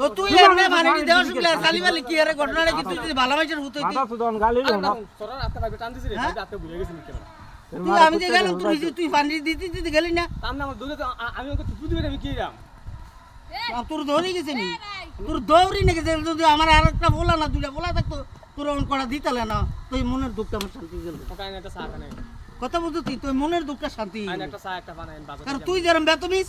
তো তুই এমনি মানে দেওয়া শুনলে সালিমালি কি আরে ঘটনাটা কি তুই যদি ভালো মানুষের হুতো তো তখন গালি দিও না। তুই আমি যে গেলাম তুই তুই পানি দিতে দিতে গেলি না। আর তোর দৌড়ে গেছে নি? তোর দৌড়ি না গেছে যদি আমার আর একটা বলা না দুটা বলা থাকতো তোর অন করা দিতালে না তুই মনের দুঃখটা আমার শান্তি গেল। কথা বলতো তুই তুই মনের দুঃখটা শান্তি। কারণ তুই যেরকম বেতমিস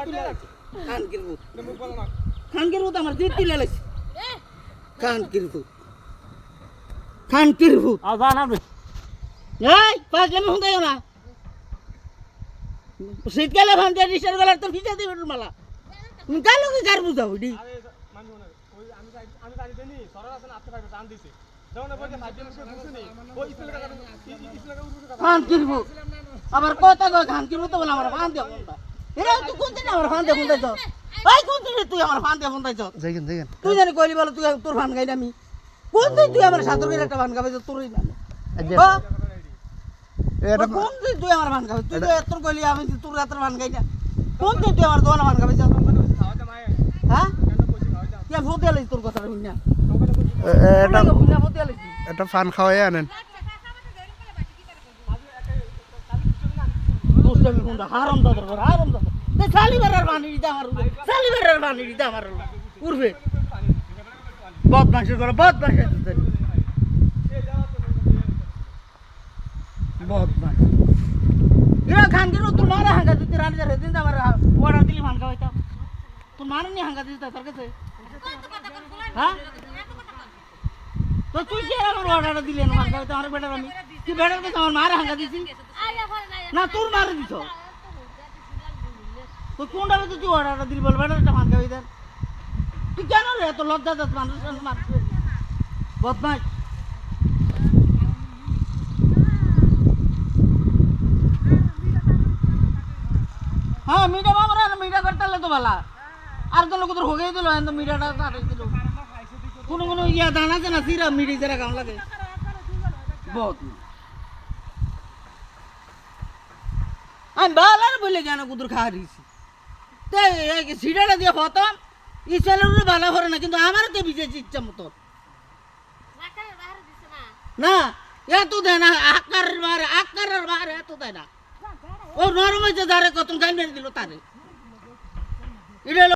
তুলে লাগছে। খানকির মতো। খানকির মতো আমার জিদ তুলে লাগছে। খানকির ভূত। খানকির ভূত। আর জান আপনি এই, পাগলামি হুঁদাইও না। শীতকালে ভান দিয়ে রিসার গলার তো ভিজা দিবে তোর মালা তুমি কালো কি কার বুঝাবো ডি আরে মানি মনে ওই আমি জানি দেনি সরল আছে আপনি ভাই জান দিছে। আবার কথা কয় খান কিরবো তো বলে আমার ফান দিয়ে ফোনটা এরা তুই কোন দিন আমার ফান দিয়ে ফোন দিছ ওই কোন দিন তুই আমার ফান দিয়ে ফোন দিছ দেখেন দেখেন। তুই জানি কইলি বলে তুই তোর ফান গাই আমি। কোন দিন তুই আমার সাতর করে একটা ফান গাবে তোরই না? কোন দিন তুই আমার ফান গাবে? তুই তো এত কইলি আমি তোর এত ফান গাই না কোন দিন তুই আমার দোকানে ফান গাবে হ্যাঁ? তুই ফোন দিয়ে তোর কথা শুনি না। এটা এটা ফান খাওয়াই আনেন। দুষ্টামি কোনটা হারাম দাদর ঘর হারাম দাদর তো শালিবারের পানি দিতে আমার শালিবারের পানি দিতে আমার উঠবে বদমাসের ঘরে বদমাসের বদমাস এরা খান কেন তোর মারা হাঙ্গা দিতে রানি দিন আমার অর্ডার দিলি ফান খাওয়াইতা তোর মারা নি হাঙ্গা দিতে তার কাছে? হ্যাঁ তো তুই কি আমার অর্ডারটা দিলি না ফান খাওয়াইতে আমার বেটার আমি তুই বেটার কাছে আমার মারা হাঙ্গা দিছিস না তোর মারে দিছ তো কোনটা তো তুই অর্ডারটা দিলি বল বেটারটা ফান খাওয়াই দেন তুই কেন রে এত লজ্জা দাস মানুষ মারছে বদমাস হ্যাঁ মিঠা মামরা না মিঠা করতে তো ভালা আর তো লোক তোর হোগেই দিল মিঠাটা কাটাই দিল। কোনো কোনো ইয়া দানা আছে না সিরা মিঠি যারা কাম লাগে। আমি বালার বলে কুদুর খাওয়া দিয়েছি? তাই সিডাটা দিয়ে হতাম? ভালো করে না, কিন্তু আমার তো বিজেছি ইচ্ছা মতো। না, এত দেয় না আকার মারে, আকারের মারে এত দেয় না। ও নরম হয়েছে, যারে কত মেরে দিল তারে। এটা